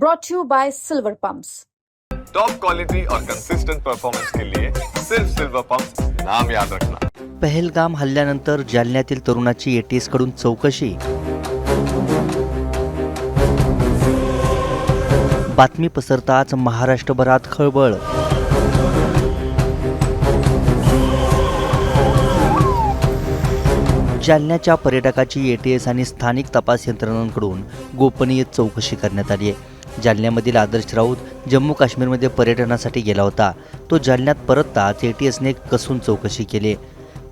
brought to you by Silver Pumps. Top quality और consistent performance के लिए सिर्फ सिल्वर पंप नाम याद रखना। पहलगाम हल्ल्यानंतर जालन्यातील तरुणाची एटीएसकडून चौकशी. बातमी पसरताच महाराष्ट्रभरात खळबळ. जालन्याच्या पर्यटकाची एटीएस आणि स्थानिक तपास यंत्रणांकडून गोपनीय चौकशी करण्यात आली आहे. जालन्यामधील आदर्श राऊत जम्मू काश्मीरमध्ये पर्यटनासाठी गेला होता. तो जालन्यात परतताच एटीएसने कसून चौकशी केली.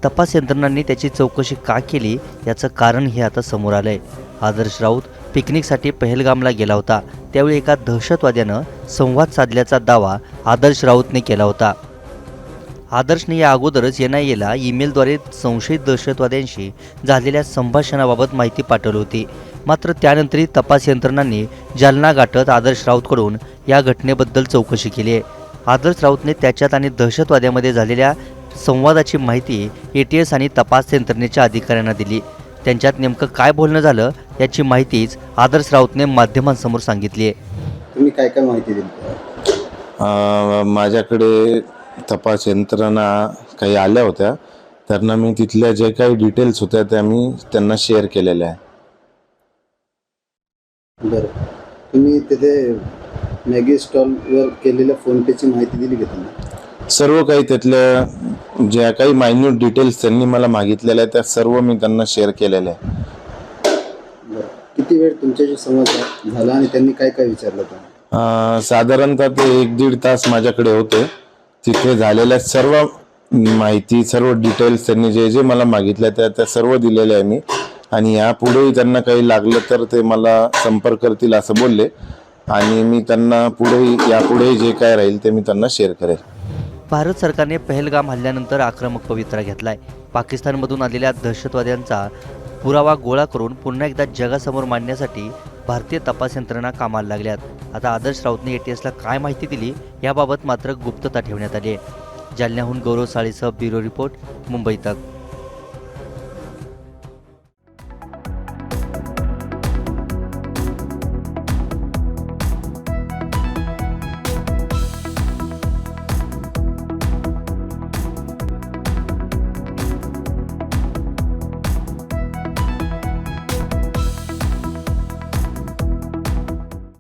तपास यंत्रणांनी त्याची चौकशी का केली याचं कारण हे आता समोर आलंय. आदर्श राऊत पिकनिकसाठी पहलगामला गेला होता. त्यावेळी एका दहशतवाद्यानं संवाद साधल्याचा दावा आदर्श राऊतने केला होता. आदर्शने या अगोदरच एन आय एला ईमेलद्वारे संशयित दहशतवाद्यांशी झालेल्या संभाषणाबाबत माहिती पाठवली होती. मात्र त्यानंतरही तपास यंत्रणांनी जालना गाठत आदर्श राऊतकडून या घटनेबद्दल चौकशी केली आहे. आदर्श राऊतने त्याच्यात आणि दहशतवाद्यामध्ये झालेल्या संवादाची माहिती ए टी एस आणि तपास यंत्रणेच्या अधिकाऱ्यांना दिली. त्यांच्यात नेमकं काय बोलणं झालं याची माहितीच आदर्श राऊतने माध्यमांसमोर सांगितली आहे. तुम्ही काय काय माहिती दिली? अ, माझ्याकडे तपास यंत्रणा काही आल्या होत्या. त्यांना मी तिथल्या जे काही डिटेल्स होत्या त्या मी त्यांना शेअर केलेल्या आहे बरं. तुम्ही तिथे मॅगी स्टॉलवर केलेल्या फोनपेची माहिती दिली का त्यांना सर्व काही त्यातल्या ज्या काही मायन्यूट डिटेल्स त्यांनी मला मागितलेल्या आहेत त्या सर्व मी त्यांना शेअर केलेल्या आहे बरं. किती वेळ तुमच्याशी संवाद झा- झाला आणि त्यांनी काय काय विचारलं अ, साधारणतः ते एक दीड तास माझ्याकडे होते. तिथे झालेल्या सर्व माहिती सर्व डिटेल्स त्यांनी जे जे मला मागितल्या त्या त्या सर्व दिलेल्या आहे मी. आणि यापुढेही त्यांना काही लागलं तर ते मला संपर्क करतील असं बोलले. आणि मी त्यांना पुढेही यापुढेही जे काय राहील ते मी त्यांना शेअर करेल. भारत सरकारने पहलगाम हल्ल्यानंतर आक्रमक पवित्रा घेतलाय. पाकिस्तानमधून आलेल्या दहशतवाद्यांचा पुरावा गोळा करून पुन्हा एकदा जगासमोर मांडण्यासाठी भारतीय तपास यंत्रणा कामाला लागल्यात. आता आदर्श राऊतने एटीएसला काय माहिती दिली याबाबत मात्र गुप्तता ठेवण्यात आली आहे. जालन्याहून गौरव साळीसह ब्युरो रिपोर्ट मुंबई तक.